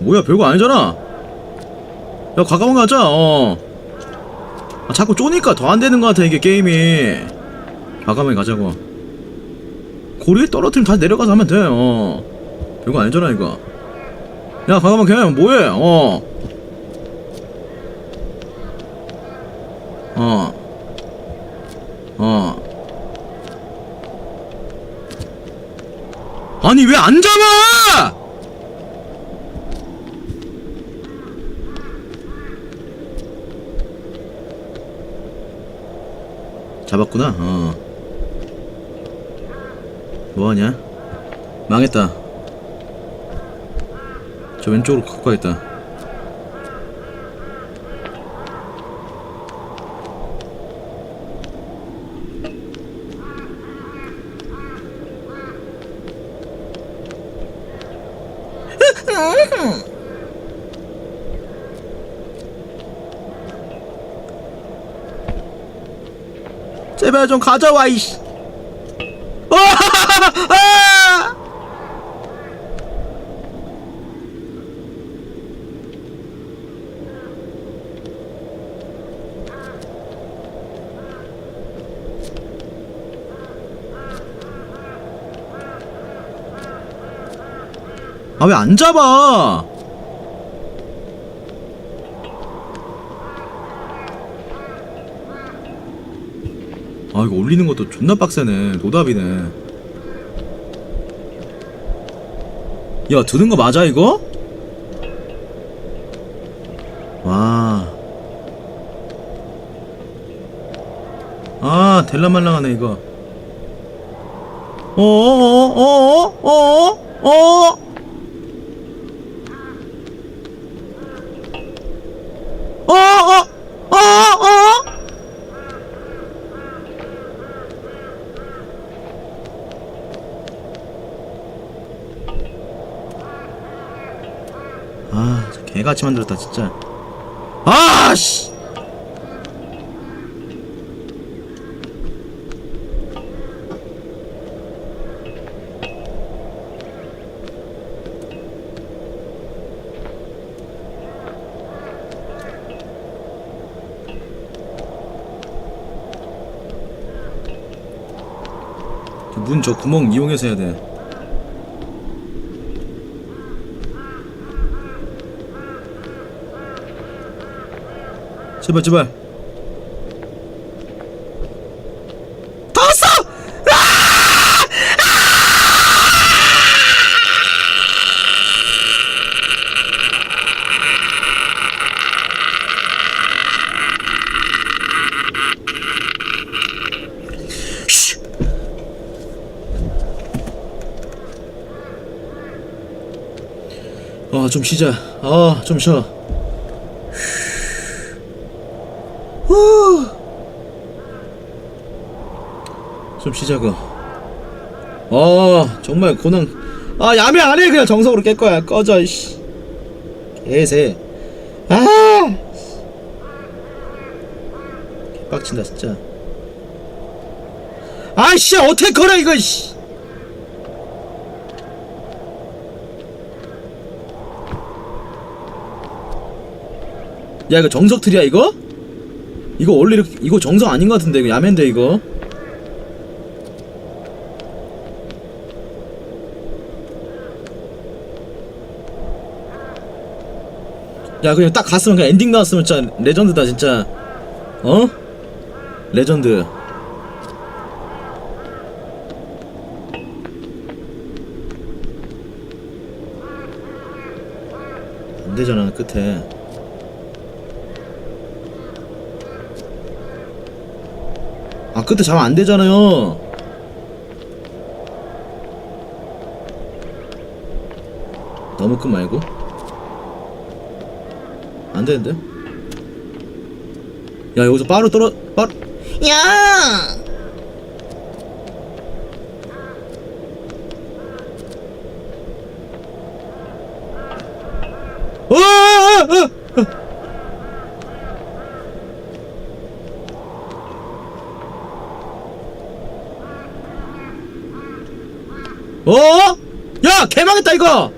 뭐야 별거 아니잖아. 야 과감한 거 하자 어. 아, 자꾸 쪼니까 더 안 되는 것 같아 이게 게임이. 과감하게 가자고. 고리에 떨어뜨리면 다시 내려가서 하면 돼어. 별거 아니잖아 이거. 야 과감하게 해 뭐해 어. 어. 어. 아니 왜 안 잡아? 잡았구나. 어. 뭐하냐? 망했다. 저 왼쪽으로 갖고 가겠다. 제발 좀 가져와 이씨. 아! 아왜안 잡아? 아 이거 올리는 것도 존나 빡세네 노답이네 야 드는 거 맞아 이거? 와. 아, 델라말랑하네, 이거. 어어어어어어어 어어어어어 아, 진짜 개같이 만들었다, 진짜. 아, 씨! 문 저 구멍 이용해서 해야 돼. 제발 제발. 다 왔어! 아, 좀 쉬자. 아, 좀 쉬어. 후. 좀 쉬자고. 아, 정말 고능. 아, 야매 안 해. 그냥 정석으로 깰 거야. 꺼져, 씨. 개새. 아! 빡친다, 진짜. 어떻게 걸어, 이거, 씨. 야 이거 정석 틀이야 이거? 이거 원래 이렇게 이거 정석 아닌 것 같은데 이거 야맨데 이거 야 그냥 딱 갔으면 그냥 엔딩 나왔으면 진짜 레전드다 진짜. 어? 레전드. 안 되잖아 끝에. 아 끝에 잡으면 안 되잖아요. 너무 큰 말고 안 되는데 야 여기서 바로 떨어 바로 야! 어, 어, 어, 어. 어? 야 개망했다 이거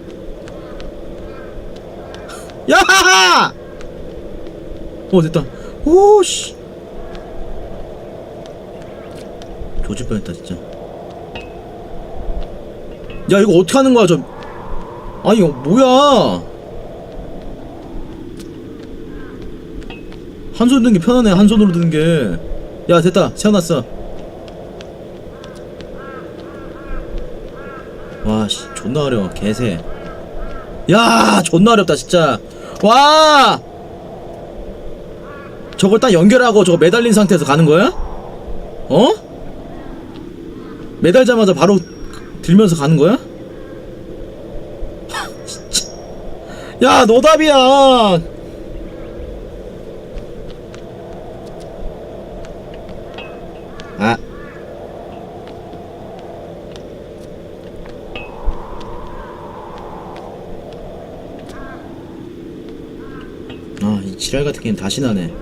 야! 어 됐다. 오씨. 조질 뻔했다 진짜. 야 이거 어떻게 하는 거야 저? 아니 이거 뭐야? 한 손 드는 게 편하네 한 손으로 드는 게. 야 됐다 세워놨어. 와씨 존나 어려워 개새. 야 존나 어렵다 진짜. 와. 저걸 딱 연결하고 저거 매달린 상태에서 가는 거야? 어? 매달자마자 바로 들면서 가는 거야? 야, 노답이야. 아. 아, 이 지랄 같은 게임 다시 나네.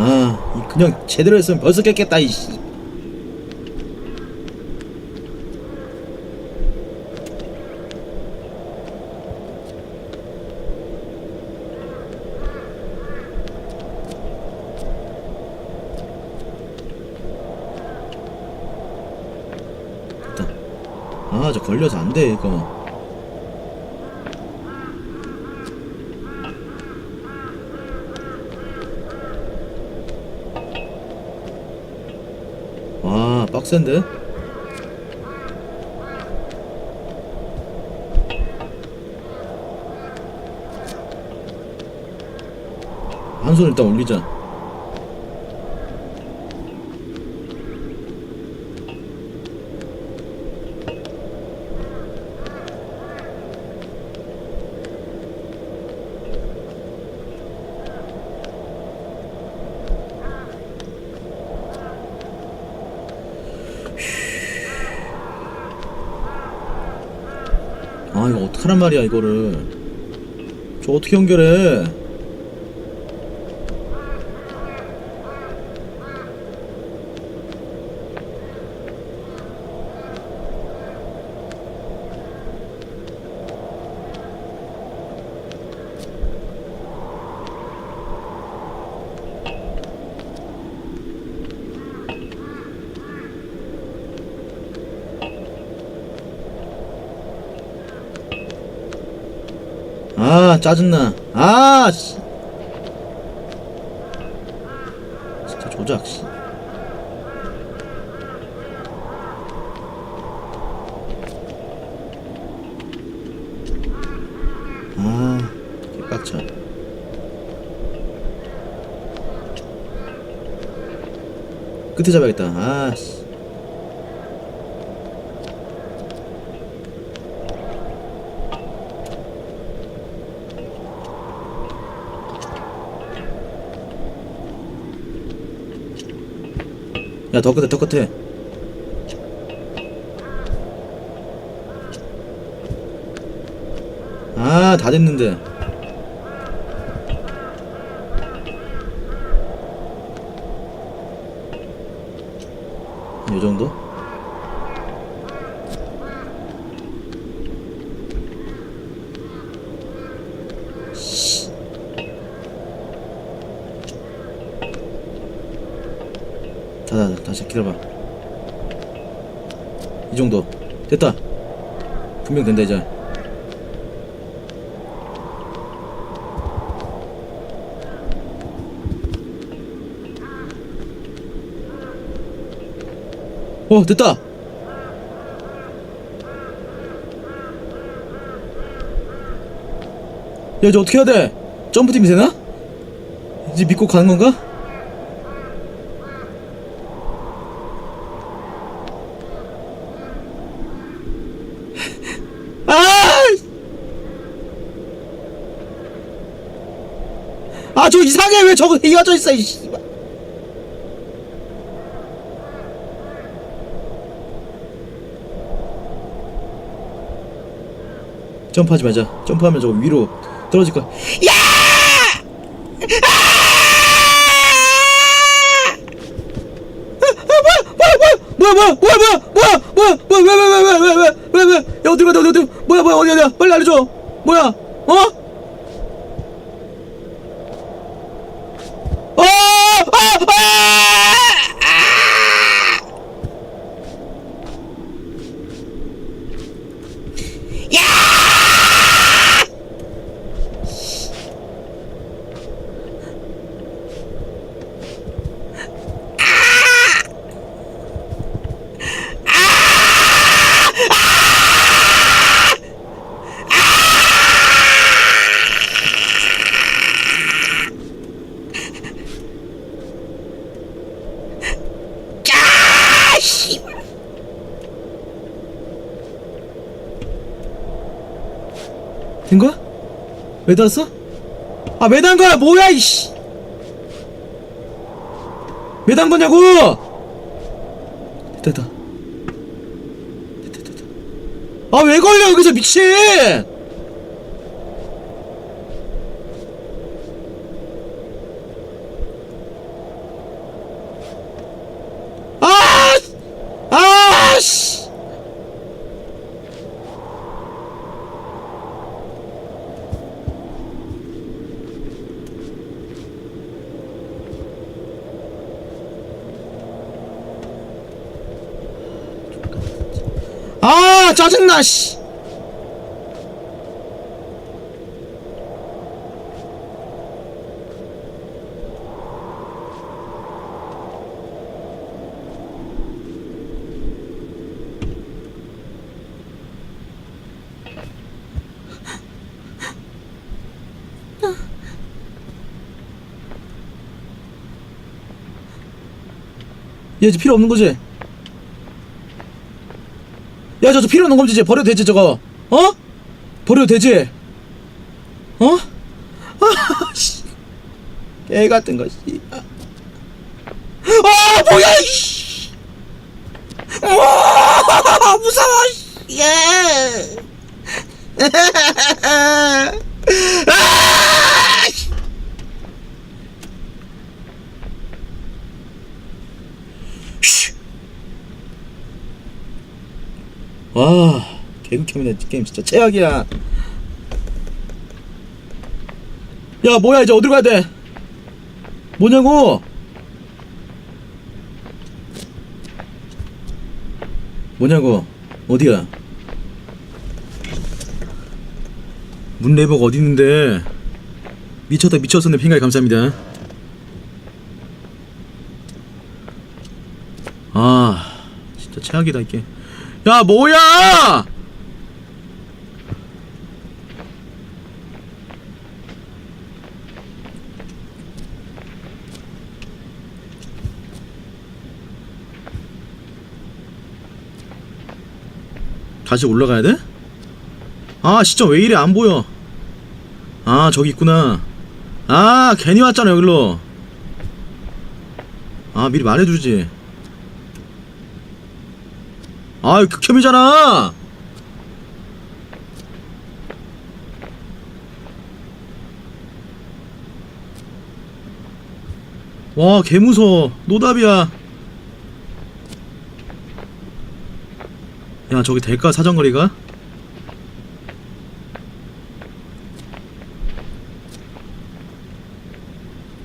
아, 이 그냥 제대로 했으면 벌써 깼겠다, 이씨. 됐다. 아, 저 걸려서 안 돼, 이거. 와, 빡센데? 한손 일단 올리자. 아, 이거 어떡하란 말이야, 이거를. 저 어떻게 연결해? 아 짜증나 아 씨. 진짜 조작 씨. 아 개빡쳐 끝에 잡아야겠다 아씨 야 더 끝에 더 끝에 아 다 됐는데 요 정도? 씨. 다시 기다려봐. 이 정도. 됐다. 분명 된다, 이제. 어, 됐다! 야, 이제 어떻게 해야 돼? 점프팀이 되나? 이제 믿고 가는 건가? 아! 아, 저 이상해. 왜 저거 이어져 있어, 이 씨발. 점프하지 말자. 점프하면 저거 위로 떨어질 거야. 야! 뭐야 뭐야 뭐야 뭐야 뭐야 뭐야 뭐야 왜왜왜왜왜왜왜야 어디 가야 돼 어디 어디 뭐야 뭐야 어디 어디야 빨리 알려줘 뭐야 어? 어! Oh! 왜 닫았어? 아, 왜 닫은 거야? 뭐야, 이씨! 왜 닫은 거냐고! 됐다, 됐다. 됐다, 됐다. 아, 왜 걸려, 여기서 미친! 아! 아, 씨! 아 짜증나 씨. 얘 이제 필요 없는 거지? 야, 저, 저 필요 없는 검지 이제 버려도 되지, 저거? 어? 버려도 되지? 어? 아, 씨. 개 같은 거, 씨. 아, 아 뭐야, 이씨! 와, 무서워, 씨. 야! 아! 씨. 씨. 와, 개극혐이네, 이 게임 진짜 최악이야. 야, 뭐야, 이제 어디로 가야 돼? 뭐냐고? 뭐냐고? 어디야? 문 레버가 어디 있는데? 미쳤다 미쳤었네 핑가이 감사합니다. 아 진짜 최악이다 이게. 야 뭐야? 다시 올라가야 돼? 아 시점 왜 이래? 안 보여. 아 저기 있구나. 아 괜히 왔잖아 여기로. 아 미리 말해주지 아 극혐이잖아 와 개무서워 노답이야 야 저기 될까 사정거리가?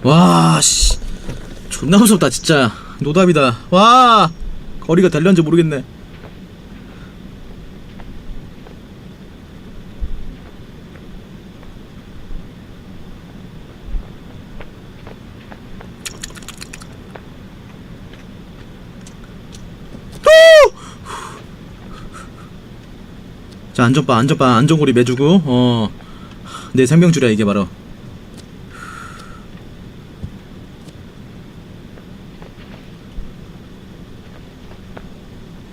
와, 씨. 존나 무섭다, 진짜. 노답이다. 와! 거리가 될런지 모르겠네. 자, 안전바, 안전바, 안전고리 매주고, 어. 내 생명줄이야, 이게 바로.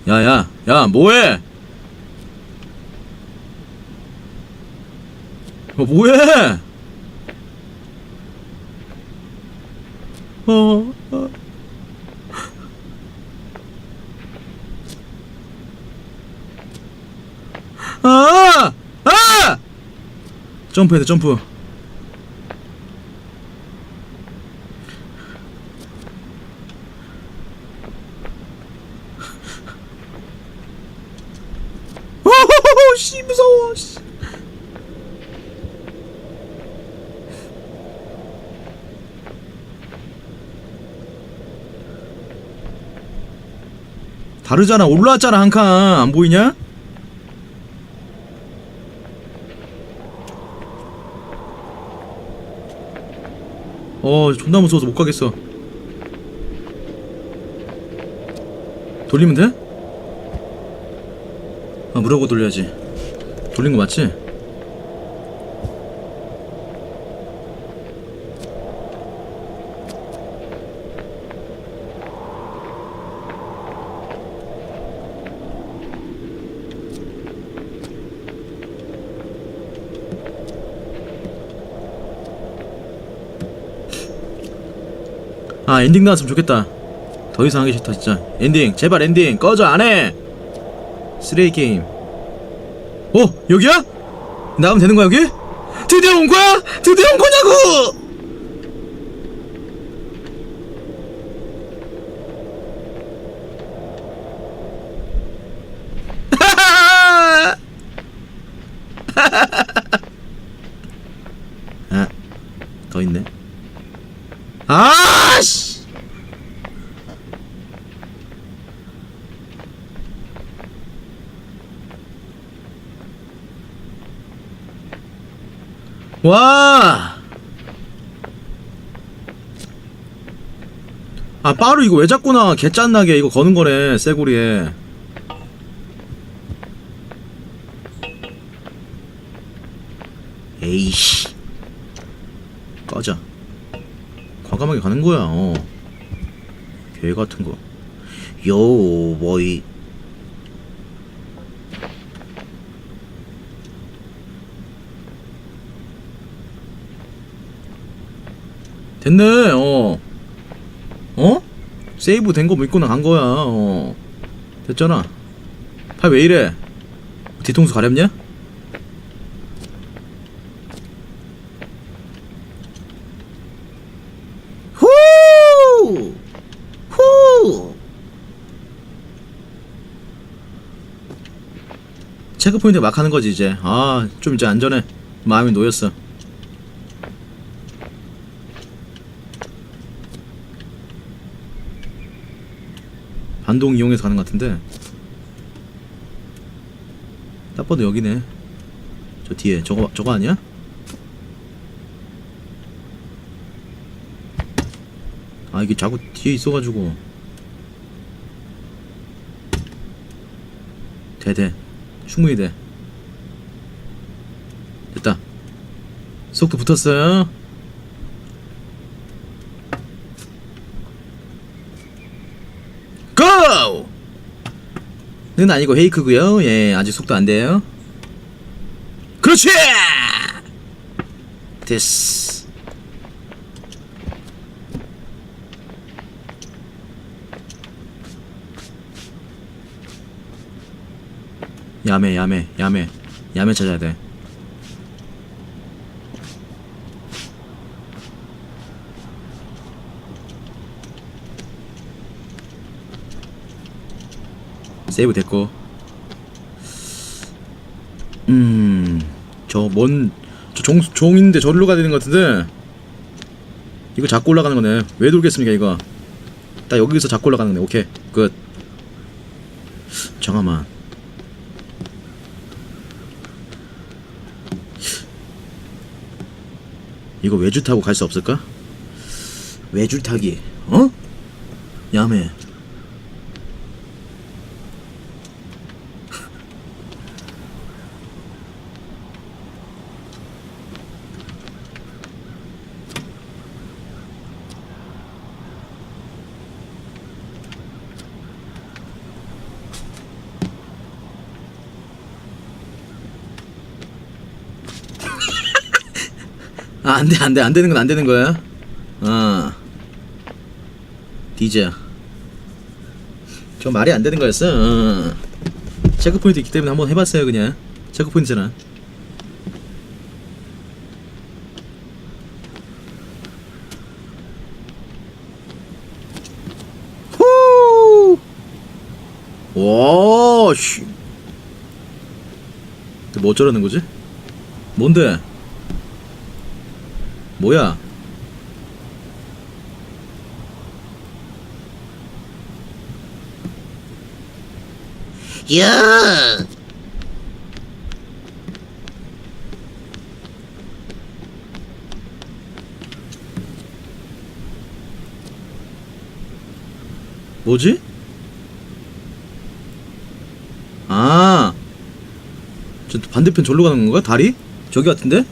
야야 야 뭐해 어 뭐해 어, 어. 아! 아! 점프해야 돼 점프 오호호호 씨 무서워 씨. 다르잖아 올라왔잖아 한 칸 안 보이냐? 어 존나 무서워서 못 가겠어 돌리면 돼? 아 물어보고 돌려야지 돌린 거 맞지? 아 엔딩 나왔으면 좋겠다 더 이상 하기 싫다 진짜 엔딩 제발 엔딩 꺼져 안해 쓰레기 게임 어 여기야? 나가면 되는 거야 여기? 드디어 온 거야? 드디어 온 거냐고 아, 더 있네. 아씨! 와! 아, 빠루 이거 왜 자꾸 나? 개짠나게 이거 거는 거네, 쇠고리에. 에이씨. 꺼져. 과감하게 가는 거야. 어. 개 같은 거. 요 뭐이. 됐네. 어. 어? 세이브 된 거 믿고 나간 거야. 어. 됐잖아. 팔 왜 이래? 뒤통수 가렵냐? 후! 후! 체크포인트 막 하는 거지 이제 아 좀 이제 안전해 마음이 놓였어 반동 이용해서 가는 것 같은데. 딱 봐도 여기네. 저 뒤에. 저거 저거 아니야? 아 이게 자꾸 뒤에 있어가지고. 돼돼. 충분히 돼. 됐다. 속도 붙었어요 고! 는 아니고 헤이크고요. 예 아직 속도 안 돼요. 그렇지! 됐어. 야매 야매 야매. 야매 찾아야 돼 세이브 됐고. 음저 뭔저 종, 종인데 저리로 가야 되는 것 같은데. 이거 잡고 올라가는 거네. 왜 돌겠습니까 이거? 딱 여기서 잡고 올라가는 거네. 오케이 끝. 잠깐만. 이거 외주 타고 갈 수 없을까? 외줄 타기. 어? 야매 아, 안 돼, 안 돼, 안 되는 건 안 되는 거야. 어. 디자. 저 말이 안 되는 거였어. 어, 어. 체크포인트 있기 때문에 한번 해봤어요, 그냥. 체크포인트는. 후! 와, 씨. 뭐 어쩌라는 거지? 뭔데? 뭐야? 야! 뭐지? 아, 저 반대편 절로 가는 건가? 다리? 저기 같은데?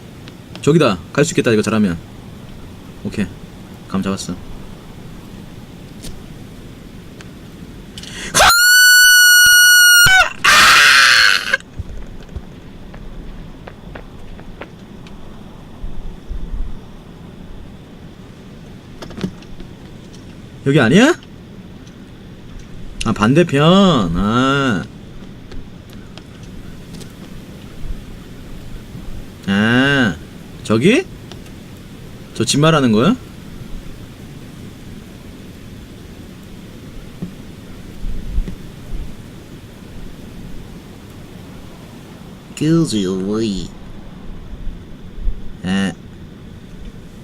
저기다. 갈 수 있겠다 이거 잘하면. 오케이. 감 잡았어. 여기 아니야? 아 반대편 아. 아 저기? 저 집 말하는 거야? 왜?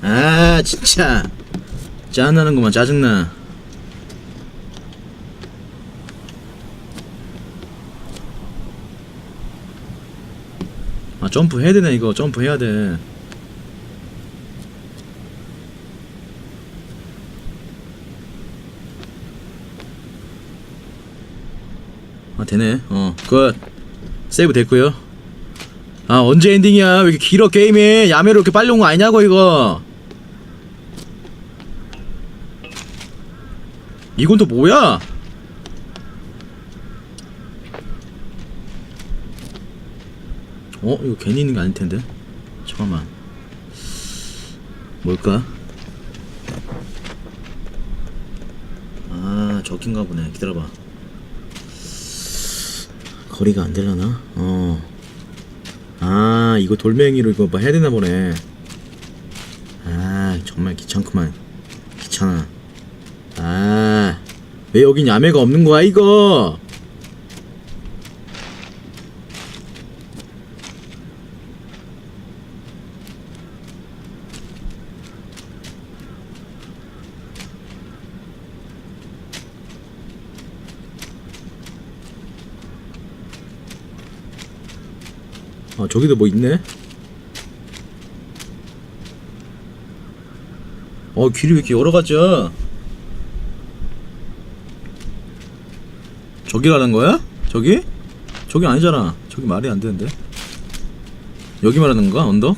아, 아 진짜 짠나는구만 짜증나 아 점프 해야 되네 이거 점프 해야 돼 아 되네. 어굿. 세이브 됐고요. 아 언제 엔딩이야? 왜 이렇게 길어 게임이? 야매로 이렇게 빨리 온 거 아니냐고 이거. 이건 또 뭐야? 어 이거 괜히 있는 게 아닐 텐데. 잠깐만. 뭘까? 아 저긴가 보네. 기다려봐 거리가 안 되려나? 어. 아 이거 돌멩이로 이거 뭐 해야 되나 보네. 아 정말 귀찮구만. 귀찮아. 아 왜 여긴 야매가 없는 거야 이거 저기도 뭐 있네 어 길이 왜 이렇게 여러 가지야 저기라는 거야? 저기? 저기 아니잖아 저기 말이 안 되는데 여기 말하는 거야 언덕?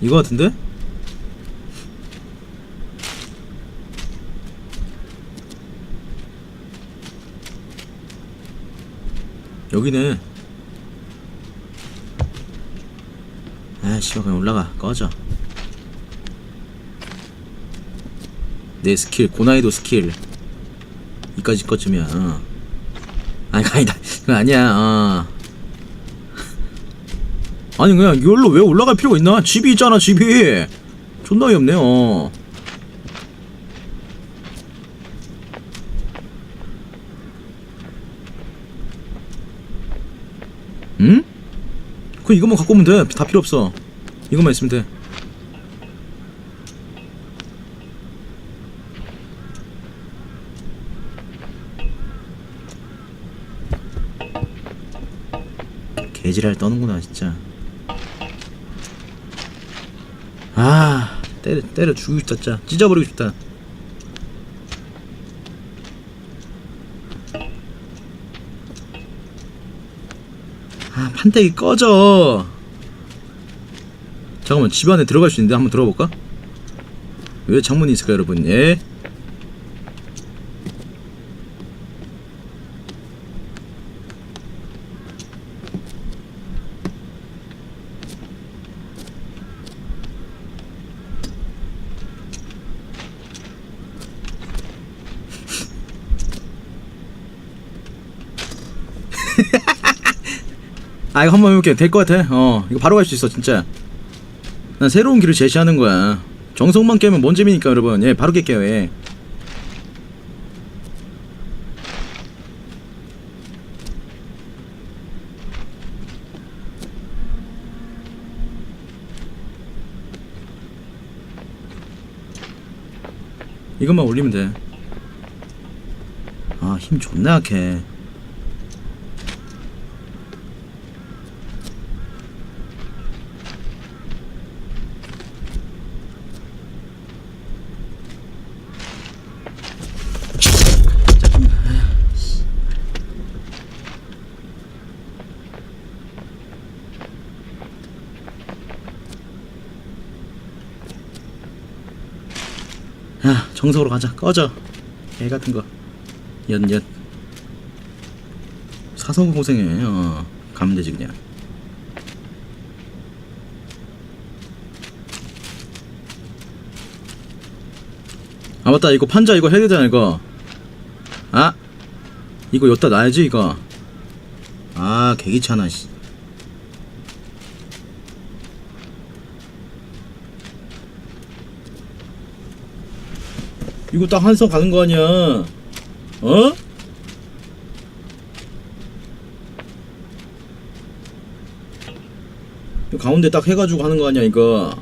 이거 같은데? 여기네 아씨 그냥 올라가 꺼져 내 스킬 고난이도 스킬 이까지 것쯤이야 어. 아니 아니다 그건 아니야 어. 아니 그냥 이걸로 왜 올라갈 필요가 있나 집이 있잖아 집이 존나 어이없네 어. 그 이것만 갖고 오면 돼. 다 필요 없어. 이것만 있으면 돼. 개지랄 떠는구나 진짜. 아 때려 때려 죽이고 싶다 진짜 찢어버리고 싶다. 아 판때기 꺼져 잠깐만 집 안에 들어갈 수 있는데 한번 들어볼까? 왜 창문이 있을까 여러분 예? 아 이거 한번 해볼게 될 것 같아. 어 이거 바로 갈 수 있어 진짜. 난 새로운 길을 제시하는 거야. 정성만 깨면 뭔 재미니까 여러분. 예 바로 깰게요 예. 이것만 올리면 돼. 아, 힘 존나 약해. 정석으로 가자. 꺼져. 개 같은 거. 연, 연. 사서 고생해. 어. 가면 되지, 그냥. 아, 맞다. 이거 판자 이거 해야 되잖아, 이거. 아! 이거 여기다 놔야지, 이거. 아, 개기찮아, 씨. 이거 딱 한서 가는 거 아니야? 어? 가운데 딱 해가지고 하는 거 아니야 이거?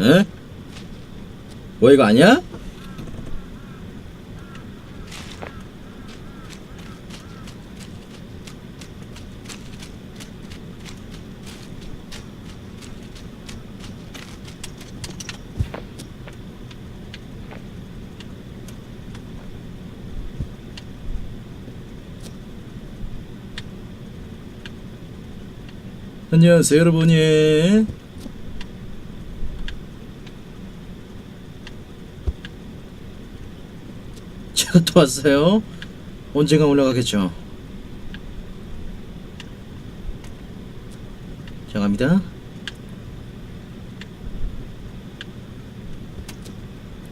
에? 뭐 이거 아니야? 안녕하세요 여러분이. 제가 또 왔어요. 언젠가 올라가겠죠? 자 갑니다.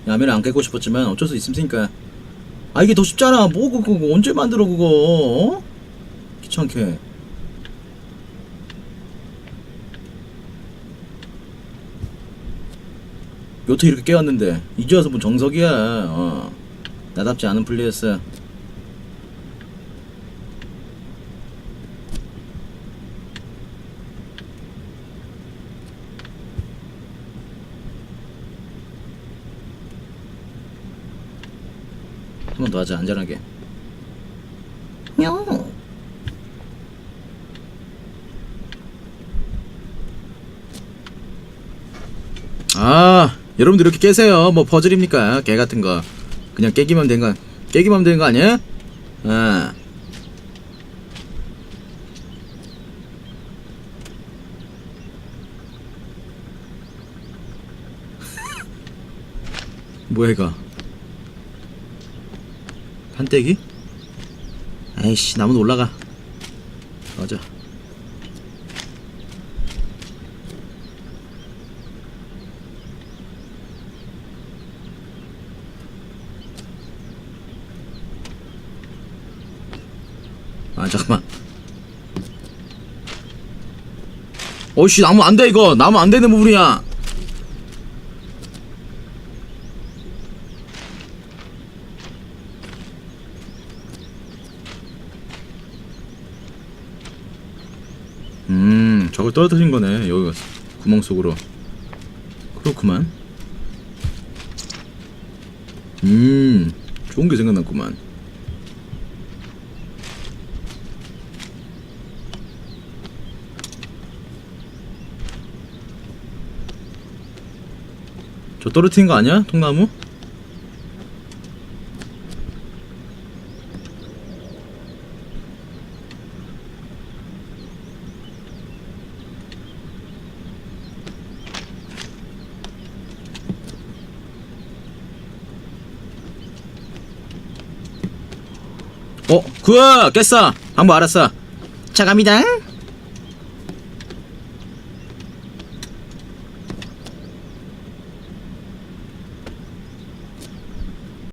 라면을 안 깨고 싶었지만 어쩔 수 있습니까? 아 이게 더 쉽잖아. 뭐 그거, 그거 언제 만들어 그거? 어? 귀찮게 요트 이렇게 깨웠는데 이제 와서 뭐 정석이야 어. 나답지 않은 플레이였어 한 번 더 하자 안전하게 뇨. 아 여러분들 이렇게 깨세요. 뭐 퍼즐입니까? 개 같은 거. 그냥 깨기만 된 거 깨기만 되는 거 아니야? 아. 뭐야 이거? 판때기? 아이씨 나무도 올라가. 맞아 아 잠깐만 어이씨 나무 안 돼 이거. 나무 안 되는 부분이야. 음 저걸 떨어뜨린 거네 여기 구멍 속으로. 그렇구만. 음 좋은 게 생각났구만 저 떨어뜨린 거 아니야? 통나무? 어, 그거 깼어. 방법 알았어. 자 갑니다.